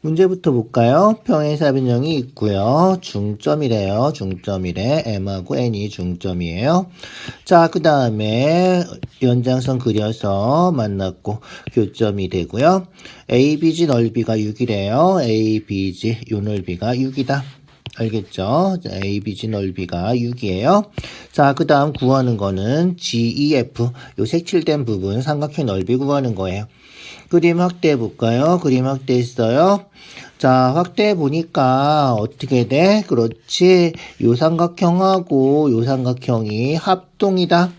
문제부터 볼까요? 평행사 변형이 있고요. 중점이래요. 중점이래. M하고 N이 중점이에요. 자, 그 다음에 연장선 그려서 만났고 교점이 되고요. ABG 넓이가 6이래요. ABG 요 넓이가 6이다. 알겠죠? 자, ABG 넓이가 6이에요. 자, 그 다음 구하는 거는 GEF, 요 색칠된 부분 삼각형 넓이 구하는 거예요. 그림 확대해 볼까요? 그림 확대했어요. 자, 확대해 보니까 어떻게 돼? 그렇지. 요 삼각형하고 요 삼각형이 합동이다.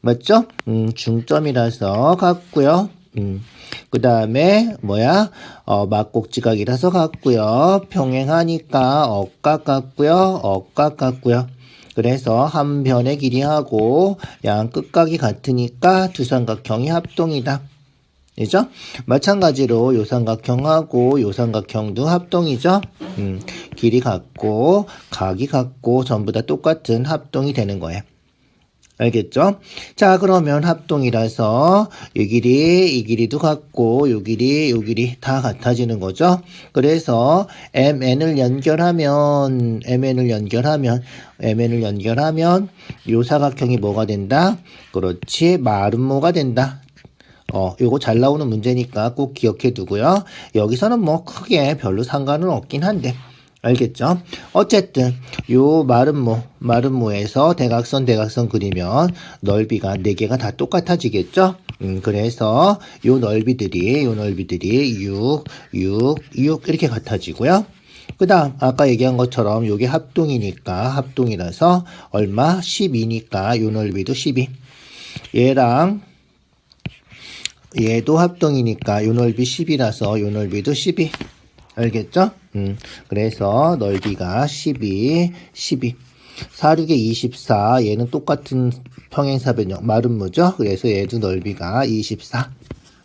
맞죠? 음, 중점이라서 같고요. 음, 그 다음에 뭐야? 어, 막곡지각이라서 같고요. 평행하니까 억각 같고요. 억각 같고요. 그래서 한 변의 길이하고 양 끝각이 같으니까 두 삼각형이 합동이다. 그죠? 마찬가지로 요 삼각형하고 요 삼각형도 합동이죠? 음, 길이 같고 각이 같고 전부 다 똑같은 합동이 되는 거예요. 알겠죠? 자, 그러면 합동이라서 이 길이, 이 길이도 같고, 요 길이, 요 길이 다 같아지는 거죠? 그래서 MN을 연결하면, MN을 연결하면, MN을 연결하면 요 사각형이 뭐가 된다? 그렇지, 마름모가 된다. 어, 요거 잘 나오는 문제니까 꼭 기억해 두고요. 여기서는 뭐 크게 별로 상관은 없긴 한데. 알겠죠? 어쨌든 요 마름모 마름모에서 대각선 대각선 그리면 넓이가 네 개가 다 똑같아지겠죠? 음, 그래서 요 넓이들이 요 넓이들이 6, 6, 6 이렇게 같아지고요. 그 다음 아까 얘기한 것처럼 요게 합동이니까 합동이라서 얼마? 12니까 요 넓이도 12 얘랑 얘도 합동이니까 요 넓이 10이라서 요 넓이도 12 알겠죠? 음, 그래서 넓이가 12, 12. 4, 6에 24. 얘는 똑같은 평행사 변형, 마름모죠? 그래서 얘도 넓이가 24.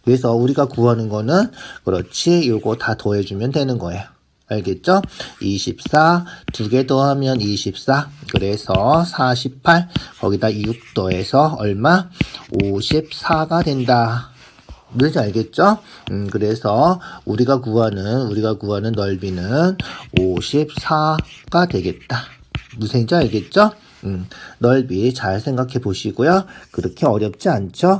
그래서 우리가 구하는 거는, 그렇지, 요거 다 더해주면 되는 거예요. 알겠죠? 24, 두 개 더하면 24. 그래서 48, 거기다 6 더해서 얼마? 54가 된다. 뭔지 알겠죠? 음, 그래서 우리가 구하는 우리가 구하는 넓이는 54가 되겠다. 무슨 얘기인지 알겠죠? 음, 넓이 잘 생각해 보시고요. 그렇게 어렵지 않죠?